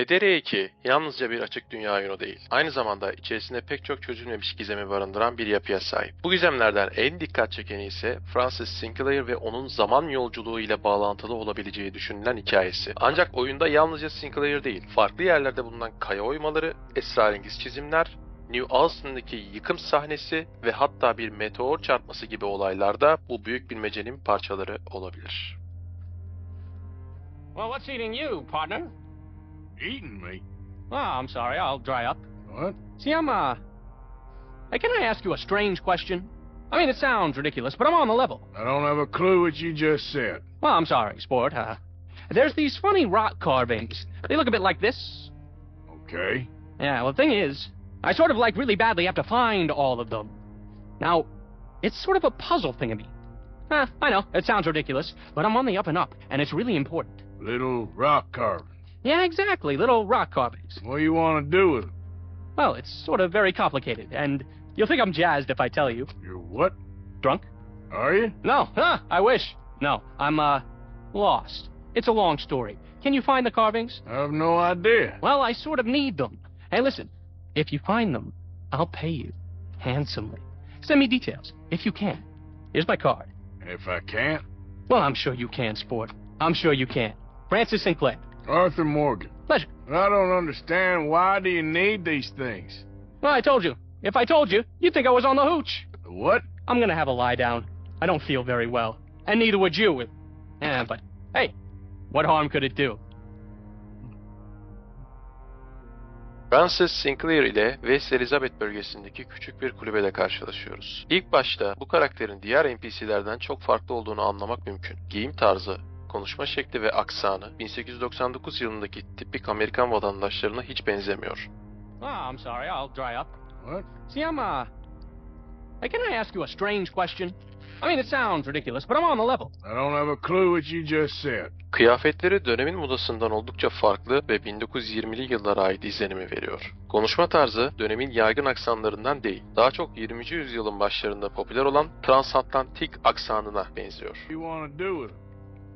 RDR2 yalnızca bir açık dünya oyunu değil. Aynı zamanda içerisinde pek çok çözülmemiş gizemi barındıran bir yapıya sahip. Bu gizemlerden en dikkat çekeni ise Francis Sinclair ve onun zaman yolculuğu ile bağlantılı olabileceği düşünülen hikayesi. Ancak oyunda yalnızca Sinclair değil, farklı yerlerde bulunan kaya oymaları, esrarengiz çizimler, New Alston'daki yıkım sahnesi ve hatta bir meteor çarpması gibi olaylarda bu büyük bilmecenin parçaları olabilir. Well, what's eating you, partner? Eating me? Oh, I'm sorry. I'll dry up. What? See, I'm, uh... Hey, can I ask you a strange question? I mean, it sounds ridiculous, but I'm on the level. I don't have a clue what you just said. Well, I'm sorry, sport. Uh, there's these funny rock carvings. They look a bit like this. Okay. Yeah, well, the thing is, I sort of like really badly have to find all of them. Now, it's sort of a puzzle thing to me. Ah, I know, it sounds ridiculous, but I'm on the up and up, and it's really important. Little rock carving. Yeah, exactly, little rock carvings. What do you want to do with them? Well, it's sort of very complicated, and you'll think I'm jazzed if I tell you. You're what? Drunk? Are you? No, huh, I wish. No, I'm, uh, lost. It's a long story. Can you find the carvings? I have no idea. Well, I sort of need them. Hey, listen, if you find them, I'll pay you handsomely. Send me details, if you can. Here's my card. If I can't, Well, I'm sure you can, sport. I'm sure you can. Francis Sinclair. Arthur Morgan. Pleasure. I don't understand why do you need these things? Well, I told you. If I told you, you'd think I was on the hooch. What? I'm gonna have a lie down. I don't feel very well. And neither would you. Yeah, but hey, what harm could it do? Francis Sinclair ile West Elizabeth bölgesindeki küçük bir kulübede karşılaşıyoruz. İlk başta bu karakterin diğer NPC'lerden çok farklı olduğunu anlamak mümkün. Giyim tarzı, konuşma şekli ve aksanı 1899 yılındaki tipik Amerikan vatandaşlarına hiç benzemiyor. Oh, I'm sorry. I'll dry up. What? See, I'm, uh... Hey, can I ask you a strange question? I mean, it sounds ridiculous, but I'm on the level. I don't have a clue what you just said. Kıyafetleri dönemin modasından oldukça farklı ve 1920'li yıllara ait izlenimi veriyor. Konuşma tarzı dönemin yaygın aksanlarından değil, daha çok 20. yüzyılın başlarında popüler olan transatlantik aksanına benziyor. You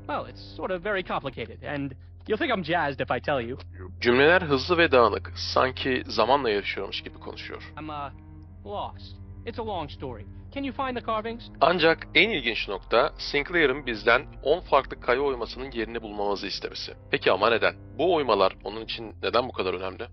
Well, it's sort of very complicated, and you'll think I'm jazzed if I tell you. Cümleler hızlı ve dağınık, sanki zamanla yarışıyormuş gibi konuşuyor. I'm, uh, lost. It's a long story. Can you find the carvings? Ancak en ilginç nokta Sinclair'ın bizden 10 farklı kaya oymasının yerini bulmamızı istemesi. Peki ama neden? Bu oymalar onun için neden bu kadar önemli?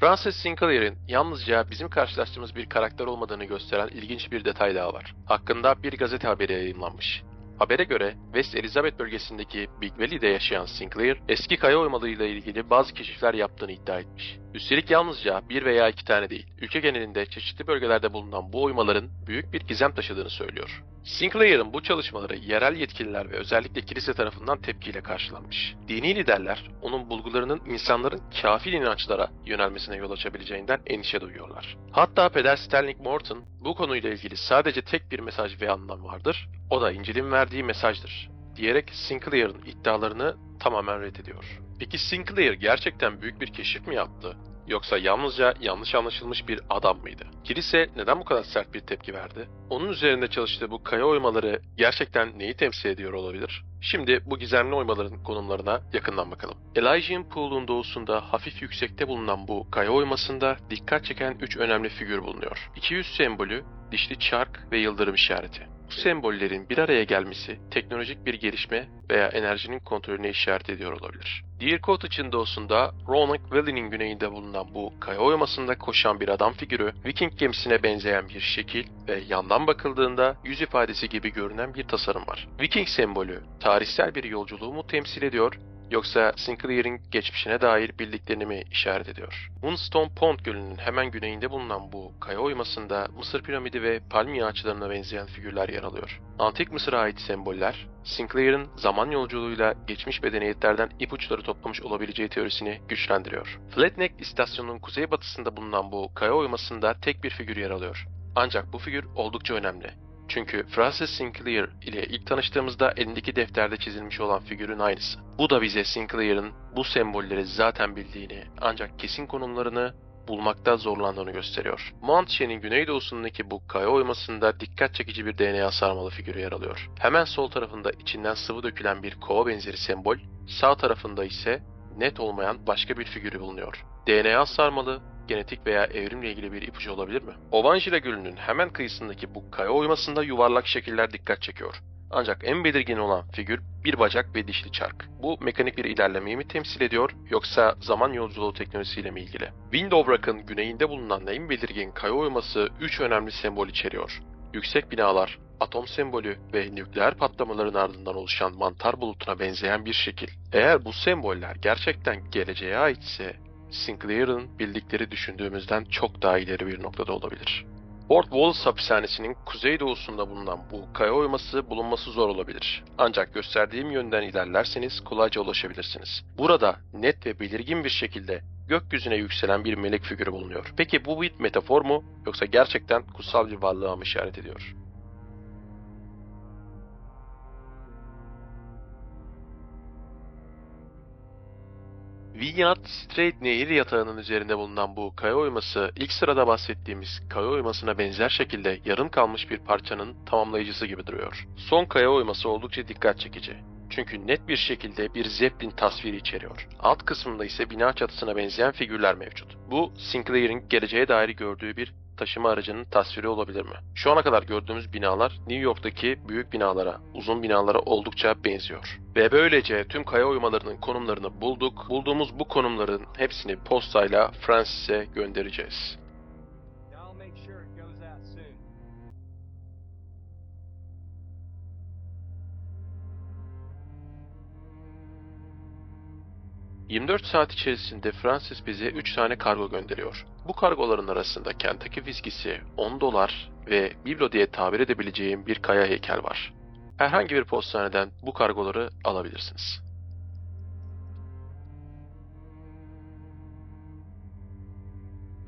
Francis Sinclair'in yalnızca bizim karşılaştığımız bir karakter olmadığını gösteren ilginç bir detay daha var. Hakkında bir gazete haberi yayınlanmış. Habere göre West Elizabeth bölgesindeki Big Valley'de yaşayan Sinclair, eski kaya oymalarıyla ilgili bazı keşifler yaptığını iddia etmiş. Üstelik yalnızca bir veya iki tane değil, ülke genelinde çeşitli bölgelerde bulunan bu oymaların büyük bir gizem taşıdığını söylüyor. Sinclair'ın bu çalışmaları yerel yetkililer ve özellikle kilise tarafından tepkiyle karşılanmış. Dini liderler onun bulgularının insanların kafir inançlara yönelmesine yol açabileceğinden endişe duyuyorlar. Hatta Peder Sterling Morton bu konuyla ilgili sadece tek bir mesaj ve anlam vardır, o da İncil'in verdiği mesajdır diyerek Sinclair'ın iddialarını tamamen reddediyor. Peki Sinclair gerçekten büyük bir keşif mi yaptı? Yoksa yalnızca yanlış anlaşılmış bir adam mıydı? Kilise neden bu kadar sert bir tepki verdi? Onun üzerinde çalıştığı bu kaya oymaları gerçekten neyi temsil ediyor olabilir? Şimdi bu gizemli oymaların konumlarına yakından bakalım. Elijah'ın Pool'un doğusunda hafif yüksekte bulunan bu kaya oymasında dikkat çeken 3 önemli figür bulunuyor. 200 sembolü, dişli çark ve yıldırım işareti. Bu sembollerin bir araya gelmesi teknolojik bir gelişme veya enerjinin kontrolüne işaret ediyor olabilir. Deer Cottage'ın doğusunda Roanoke Valley'nin güneyinde bulunan bu kaya oymasında koşan bir adam figürü Viking gemisine benzeyen bir şekil ve yandan bakıldığında yüz ifadesi gibi görünen bir tasarım var. Viking sembolü tarihsel bir yolculuğu mu temsil ediyor yoksa Sinclair'in geçmişine dair bildiklerini mi işaret ediyor? Moonstone Pond Gölü'nün hemen güneyinde bulunan bu kaya oymasında Mısır piramidi ve palmiye ağaçlarına benzeyen figürler yer alıyor. Antik Mısır'a ait semboller, Sinclair'ın zaman yolculuğuyla geçmiş medeniyetlerden ipuçları toplamış olabileceği teorisini güçlendiriyor. Flatneck istasyonunun kuzeybatısında bulunan bu kaya oymasında tek bir figür yer alıyor. Ancak bu figür oldukça önemli. Çünkü Francis Sinclair ile ilk tanıştığımızda elindeki defterde çizilmiş olan figürün aynısı. Bu da bize Sinclair'ın bu sembolleri zaten bildiğini ancak kesin konumlarını bulmakta zorlandığını gösteriyor. Montche'nin güneydoğusundaki bu kaya oymasında dikkat çekici bir DNA sarmalı figürü yer alıyor. Hemen sol tarafında içinden sıvı dökülen bir kova benzeri sembol, sağ tarafında ise net olmayan başka bir figürü bulunuyor. DNA sarmalı, genetik veya evrimle ilgili bir ipucu olabilir mi? Ovanjila Gölü'nün hemen kıyısındaki bu kaya oymasında yuvarlak şekiller dikkat çekiyor. Ancak en belirgin olan figür bir bacak ve dişli çark. Bu mekanik bir ilerlemeyi mi temsil ediyor yoksa zaman yolculuğu teknolojisiyle mi ilgili? Window Rock'ın güneyinde bulunan en belirgin kaya oyması 3 önemli sembol içeriyor. Yüksek binalar, atom sembolü ve nükleer patlamaların ardından oluşan mantar bulutuna benzeyen bir şekil. Eğer bu semboller gerçekten geleceğe aitse Sinclair'ın bildikleri düşündüğümüzden çok daha ileri bir noktada olabilir. Fort Wallace hapishanesinin kuzeydoğusunda bulunan bu kaya oyması bulunması zor olabilir. Ancak gösterdiğim yönden ilerlerseniz kolayca ulaşabilirsiniz. Burada net ve belirgin bir şekilde gökyüzüne yükselen bir melek figürü bulunuyor. Peki bu bir metafor mu yoksa gerçekten kutsal bir varlığa mı işaret ediyor? Vinyard Strait Nehir yatağının üzerinde bulunan bu kaya oyması ilk sırada bahsettiğimiz kaya oymasına benzer şekilde yarım kalmış bir parçanın tamamlayıcısı gibi duruyor. Son kaya oyması oldukça dikkat çekici. Çünkü net bir şekilde bir zeplin tasviri içeriyor. Alt kısmında ise bina çatısına benzeyen figürler mevcut. Bu Sinclair'in geleceğe dair gördüğü bir taşıma aracının tasviri olabilir mi? Şu ana kadar gördüğümüz binalar New York'taki büyük binalara, uzun binalara oldukça benziyor. Ve böylece tüm kaya oymalarının konumlarını bulduk. Bulduğumuz bu konumların hepsini postayla Francis'e göndereceğiz. 24 saat içerisinde Francis bize 3 tane kargo gönderiyor. Bu kargoların arasında Kentucky viskisi, 10 dolar ve biblo diye tabir edebileceğim bir kaya heykel var. Herhangi bir postaneden bu kargoları alabilirsiniz.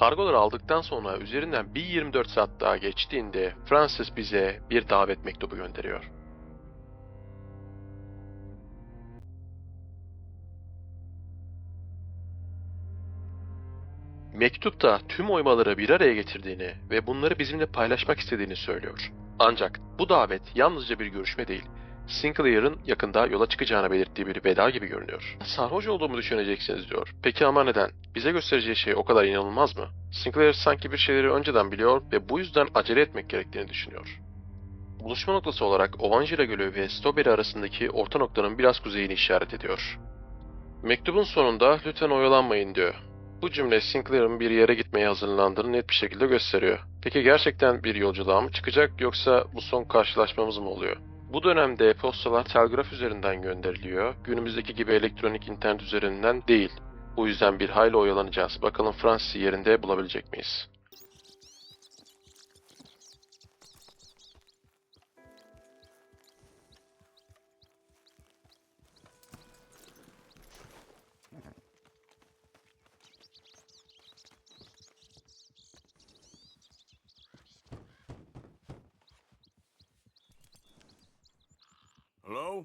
Kargoları aldıktan sonra üzerinden bir 24 saat daha geçtiğinde Francis bize bir davet mektubu gönderiyor. Mektupta tüm oymaları bir araya getirdiğini ve bunları bizimle paylaşmak istediğini söylüyor. Ancak bu davet yalnızca bir görüşme değil, Sinclair'ın yakında yola çıkacağını belirttiği bir veda gibi görünüyor. Sarhoş olduğumu düşüneceksiniz diyor. Peki ama neden? Bize göstereceği şey o kadar inanılmaz mı? Sinclair sanki bir şeyleri önceden biliyor ve bu yüzden acele etmek gerektiğini düşünüyor. Buluşma noktası olarak Ovangila Gölü ve Strawberry arasındaki orta noktanın biraz kuzeyini işaret ediyor. Mektubun sonunda lütfen oyalanmayın diyor. Bu cümle Sinclair'ın bir yere gitmeye hazırlandığını net bir şekilde gösteriyor. Peki gerçekten bir yolculuğa mı çıkacak yoksa bu son karşılaşmamız mı oluyor? Bu dönemde postalar telgraf üzerinden gönderiliyor. Günümüzdeki gibi elektronik internet üzerinden değil. Bu yüzden bir hayli oyalanacağız. Bakalım Francis'i yerinde bulabilecek miyiz? Hello?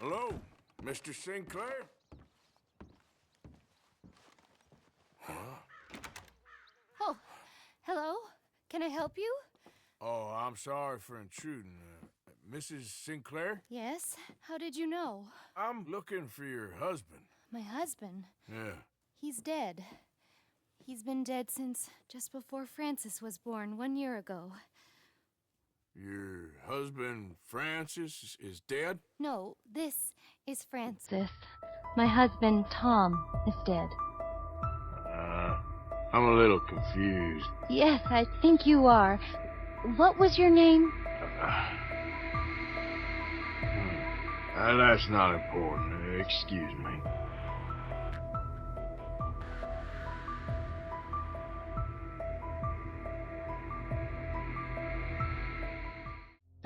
Hello, Mr. Sinclair? Oh, hello. Can I help you? Oh, I'm sorry for intruding. Uh, Mrs. Sinclair? Yes. How did you know? I'm looking for your husband. My husband. Yeah. He's dead. He's been dead since just before Francis was born one year ago. Your husband, Francis, is dead? No, this is Francis. Francis. My husband, Tom, is dead. Uh, I'm a little confused. Yes, I think you are. What was your name? Uh, that's not important. Uh, excuse me.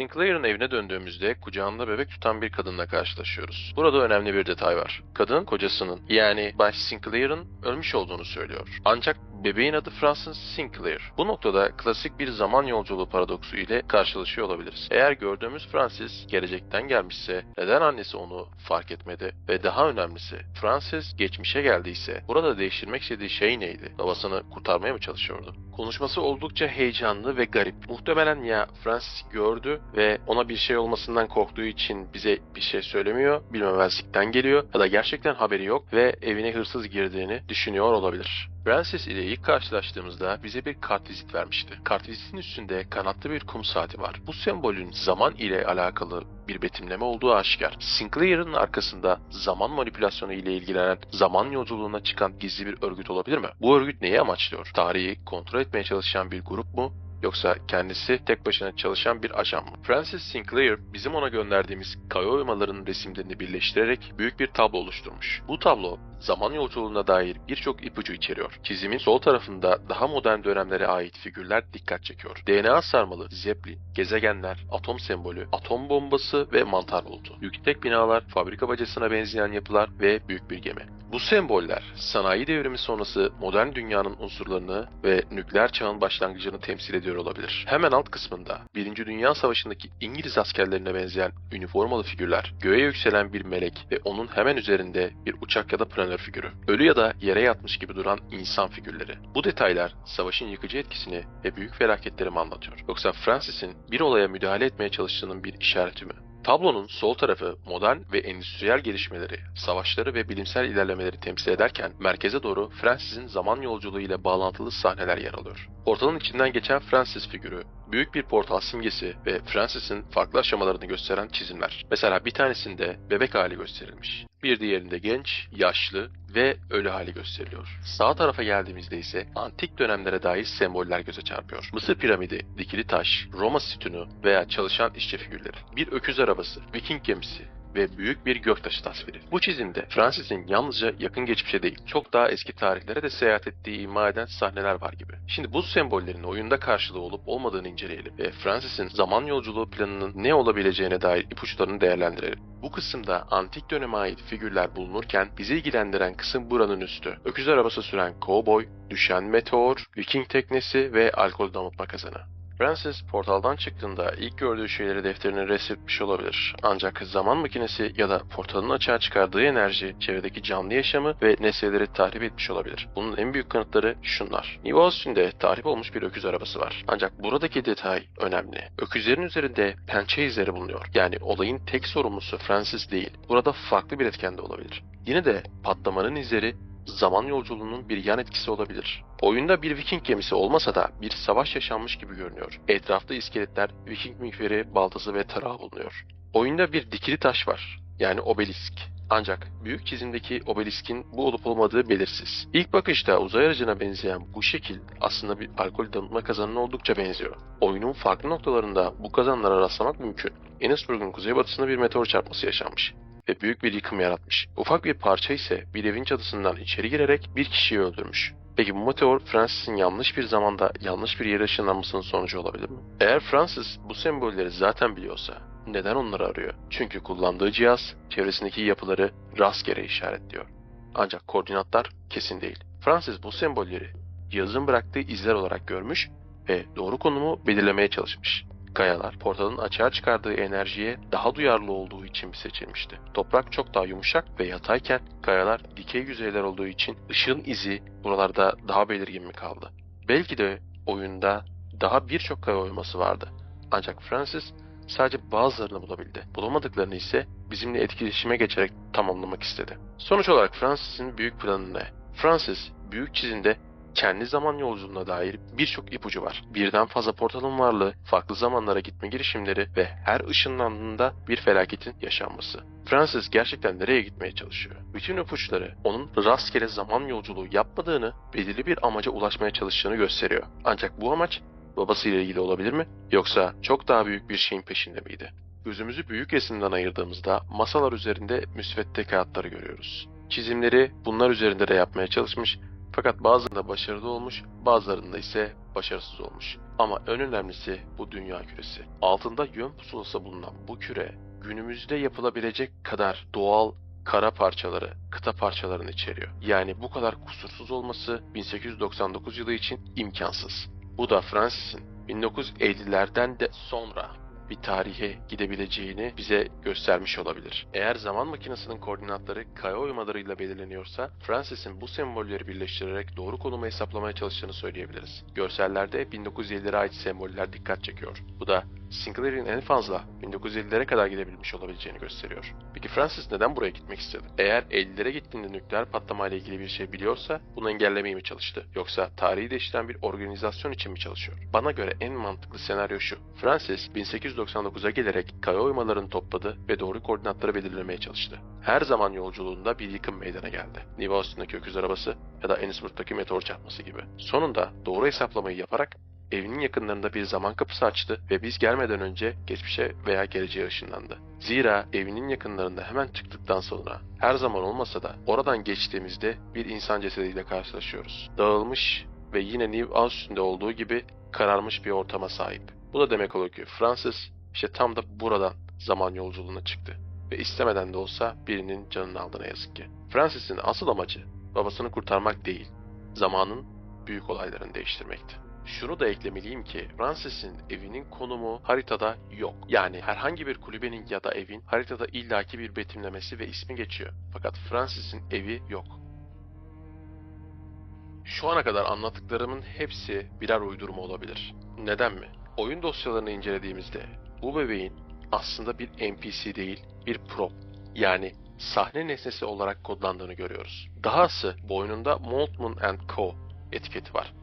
Sinclair'ın evine döndüğümüzde kucağında bebek tutan bir kadınla karşılaşıyoruz. Burada önemli bir detay var. Kadın kocasının yani Bay Sinclair'ın ölmüş olduğunu söylüyor. Ancak bebeğin adı Francis Sinclair. Bu noktada klasik bir zaman yolculuğu paradoksu ile karşılaşıyor olabiliriz. Eğer gördüğümüz Francis gelecekten gelmişse neden annesi onu fark etmedi? Ve daha önemlisi Francis geçmişe geldiyse burada değiştirmek istediği şey neydi? Babasını kurtarmaya mı çalışıyordu? Konuşması oldukça heyecanlı ve garip. Muhtemelen ya Francis gördü ve ona bir şey olmasından korktuğu için bize bir şey söylemiyor, bilmemezlikten geliyor ya da gerçekten haberi yok ve evine hırsız girdiğini düşünüyor olabilir. Francis ile ilk karşılaştığımızda bize bir kartvizit vermişti. Kartvizitin üstünde kanatlı bir kum saati var. Bu sembolün zaman ile alakalı bir betimleme olduğu aşikar. Sinclair'ın arkasında zaman manipülasyonu ile ilgilenen zaman yolculuğuna çıkan gizli bir örgüt olabilir mi? Bu örgüt neyi amaçlıyor? Tarihi kontrol etmeye çalışan bir grup mu? Yoksa kendisi tek başına çalışan bir ajan mı? Francis Sinclair bizim ona gönderdiğimiz kaya oymalarının resimlerini birleştirerek büyük bir tablo oluşturmuş. Bu tablo zaman yolculuğuna dair birçok ipucu içeriyor. Çizimin sol tarafında daha modern dönemlere ait figürler dikkat çekiyor. DNA sarmalı, zeplin, gezegenler, atom sembolü, atom bombası ve mantar bulutu. Yüksek binalar, fabrika bacasına benzeyen yapılar ve büyük bir gemi. Bu semboller sanayi devrimi sonrası modern dünyanın unsurlarını ve nükleer çağın başlangıcını temsil ediyor olabilir. Hemen alt kısmında Birinci Dünya Savaşı'ndaki İngiliz askerlerine benzeyen üniformalı figürler, göğe yükselen bir melek ve onun hemen üzerinde bir uçak ya da planör figürü. Ölü ya da yere yatmış gibi duran insan figürleri. Bu detaylar savaşın yıkıcı etkisini ve büyük felaketleri mi anlatıyor? Yoksa Francis'in bir olaya müdahale etmeye çalıştığının bir işareti mi? Tablonun sol tarafı modern ve endüstriyel gelişmeleri, savaşları ve bilimsel ilerlemeleri temsil ederken merkeze doğru Francis'in zaman yolculuğu ile bağlantılı sahneler yer alıyor. Portalın içinden geçen Francis figürü, büyük bir portal simgesi ve Francis'in farklı aşamalarını gösteren çizimler. Mesela bir tanesinde bebek hali gösterilmiş. Bir diğerinde genç, yaşlı ve ölü hali gösteriliyor. Sağ tarafa geldiğimizde ise antik dönemlere dair semboller göze çarpıyor. Mısır piramidi, dikili taş, Roma sütunu veya çalışan işçi figürleri. Bir öküz arabası, Viking gemisi, ve büyük bir göktaşı tasviri. Bu çizimde Francis'in yalnızca yakın geçmişe değil, çok daha eski tarihlere de seyahat ettiği ima eden sahneler var gibi. Şimdi bu sembollerin oyunda karşılığı olup olmadığını inceleyelim ve Francis'in zaman yolculuğu planının ne olabileceğine dair ipuçlarını değerlendirelim. Bu kısımda antik döneme ait figürler bulunurken bizi ilgilendiren kısım buranın üstü. Öküz arabası süren kovboy, düşen meteor, Viking teknesi ve alkol damıtma kazanı. Francis portaldan çıktığında ilk gördüğü şeyleri defterine resmetmiş olabilir. Ancak zaman makinesi ya da portalın açığa çıkardığı enerji çevredeki canlı yaşamı ve nesneleri tahrip etmiş olabilir. Bunun en büyük kanıtları şunlar. Nivea üstünde tahrip olmuş bir öküz arabası var. Ancak buradaki detay önemli. Öküzlerin üzerinde pençe izleri bulunuyor. Yani olayın tek sorumlusu Francis değil. Burada farklı bir etken de olabilir. Yine de patlamanın izleri zaman yolculuğunun bir yan etkisi olabilir. Oyunda bir Viking gemisi olmasa da bir savaş yaşanmış gibi görünüyor. Etrafta iskeletler, Viking miğferi, baltası ve tarağı bulunuyor. Oyunda bir dikili taş var. Yani obelisk. Ancak büyük çizimdeki obeliskin bu olup olmadığı belirsiz. İlk bakışta uzay aracına benzeyen bu şekil aslında bir alkol damıtma kazanına oldukça benziyor. Oyunun farklı noktalarında bu kazanlara rastlamak mümkün. Enesburg'un kuzeybatısında bir meteor çarpması yaşanmış ve büyük bir yıkım yaratmış. Ufak bir parça ise bir evin çatısından içeri girerek bir kişiyi öldürmüş. Peki bu meteor Francis'in yanlış bir zamanda yanlış bir yere ışınlanmasının sonucu olabilir mi? Eğer Francis bu sembolleri zaten biliyorsa neden onları arıyor? Çünkü kullandığı cihaz çevresindeki yapıları rastgele işaretliyor. Ancak koordinatlar kesin değil. Francis bu sembolleri cihazın bıraktığı izler olarak görmüş ve doğru konumu belirlemeye çalışmış. Kayalar portalın açığa çıkardığı enerjiye daha duyarlı olduğu için seçilmişti. Toprak çok daha yumuşak ve yatayken kayalar dikey yüzeyler olduğu için ışığın izi buralarda daha belirgin mi kaldı? Belki de oyunda daha birçok kaya oyması vardı. Ancak Francis sadece bazılarını bulabildi. Bulamadıklarını ise bizimle etkileşime geçerek tamamlamak istedi. Sonuç olarak Francis'in büyük planı ne? Francis büyük çizimde kendi zaman yolculuğuna dair birçok ipucu var. Birden fazla portalın varlığı, farklı zamanlara gitme girişimleri ve her ışınlandığında bir felaketin yaşanması. Francis gerçekten nereye gitmeye çalışıyor? Bütün ipuçları onun rastgele zaman yolculuğu yapmadığını, belirli bir amaca ulaşmaya çalıştığını gösteriyor. Ancak bu amaç babasıyla ilgili olabilir mi? Yoksa çok daha büyük bir şeyin peşinde miydi? Gözümüzü büyük resimden ayırdığımızda masalar üzerinde müsvedde kağıtları görüyoruz. Çizimleri bunlar üzerinde de yapmaya çalışmış fakat bazılarında başarılı olmuş, bazılarında ise başarısız olmuş. Ama en önemlisi bu dünya küresi. Altında yön pusulası bulunan bu küre günümüzde yapılabilecek kadar doğal kara parçaları, kıta parçalarını içeriyor. Yani bu kadar kusursuz olması 1899 yılı için imkansız. Bu da Francis'in 1950'lerden de sonra bir tarihe gidebileceğini bize göstermiş olabilir. Eğer zaman makinesinin koordinatları kaya oymalarıyla belirleniyorsa Francis'in bu sembolleri birleştirerek doğru konumu hesaplamaya çalıştığını söyleyebiliriz. Görsellerde 1950'lere ait semboller dikkat çekiyor. Bu da Sinclair'in en fazla 1950'lere kadar gidebilmiş olabileceğini gösteriyor. Peki Francis neden buraya gitmek istedi? Eğer 50'lere gittiğinde nükleer patlamayla ilgili bir şey biliyorsa bunu engellemeye mi çalıştı? Yoksa tarihi değiştiren bir organizasyon için mi çalışıyor? Bana göre en mantıklı senaryo şu. Francis 1899'a gelerek kaya oymalarını topladı ve doğru koordinatları belirlemeye çalıştı. Her zaman yolculuğunda bir yıkım meydana geldi. New Austin'daki öküz arabası ya da Ennisburg'daki meteor çarpması gibi. Sonunda doğru hesaplamayı yaparak evinin yakınlarında bir zaman kapısı açtı ve biz gelmeden önce geçmişe veya geleceğe ışınlandı. Zira evinin yakınlarında hemen çıktıktan sonra her zaman olmasa da oradan geçtiğimizde bir insan cesediyle karşılaşıyoruz. Dağılmış ve yine New Austin'de olduğu gibi kararmış bir ortama sahip. Bu da demek oluyor ki Francis işte tam da buradan zaman yolculuğuna çıktı ve istemeden de olsa birinin canını aldı ne yazık ki. Francis'in asıl amacı babasını kurtarmak değil, zamanın büyük olaylarını değiştirmekti. Şunu da eklemeliyim ki Francis'in evinin konumu haritada yok. Yani herhangi bir kulübenin ya da evin haritada illaki bir betimlemesi ve ismi geçiyor. Fakat Francis'in evi yok. Şu ana kadar anlattıklarımın hepsi birer uydurma olabilir. Neden mi? Oyun dosyalarını incelediğimizde bu bebeğin aslında bir NPC değil, bir prop. Yani sahne nesnesi olarak kodlandığını görüyoruz. Dahası boynunda Moltmann Co etiketi var.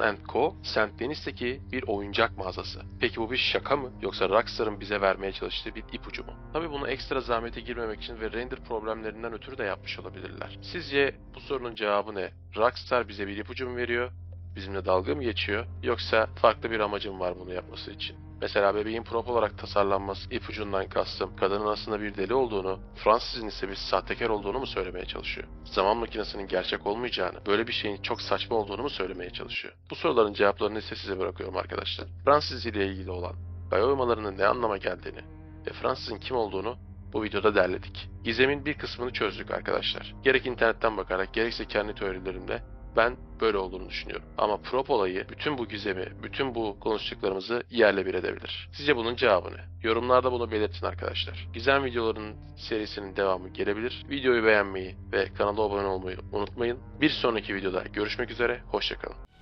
And Co. St. Denis'teki bir oyuncak mağazası. Peki bu bir şaka mı? Yoksa Rockstar'ın bize vermeye çalıştığı bir ipucu mu? Tabi bunu ekstra zahmete girmemek için ve render problemlerinden ötürü de yapmış olabilirler. Sizce bu sorunun cevabı ne? Rockstar bize bir ipucu mu veriyor? Bizimle dalga mı geçiyor? Yoksa farklı bir amacım var bunu yapması için? Mesela bebeğin prop olarak tasarlanması ipucundan kastım kadının aslında bir deli olduğunu, Fransız'ın ise bir sahtekar olduğunu mu söylemeye çalışıyor? Zaman makinesinin gerçek olmayacağını, böyle bir şeyin çok saçma olduğunu mu söylemeye çalışıyor? Bu soruların cevaplarını ise size bırakıyorum arkadaşlar. Fransız ile ilgili olan gaya oymalarının ne anlama geldiğini ve Fransız'ın kim olduğunu bu videoda derledik. Gizemin bir kısmını çözdük arkadaşlar. Gerek internetten bakarak gerekse kendi teorilerimle ben böyle olduğunu düşünüyorum. Ama prop olayı bütün bu gizemi, bütün bu konuştuklarımızı yerle bir edebilir. Sizce bunun cevabı ne? Yorumlarda bunu belirtin arkadaşlar. Gizem videolarının serisinin devamı gelebilir. Videoyu beğenmeyi ve kanala abone olmayı unutmayın. Bir sonraki videoda görüşmek üzere, hoşçakalın.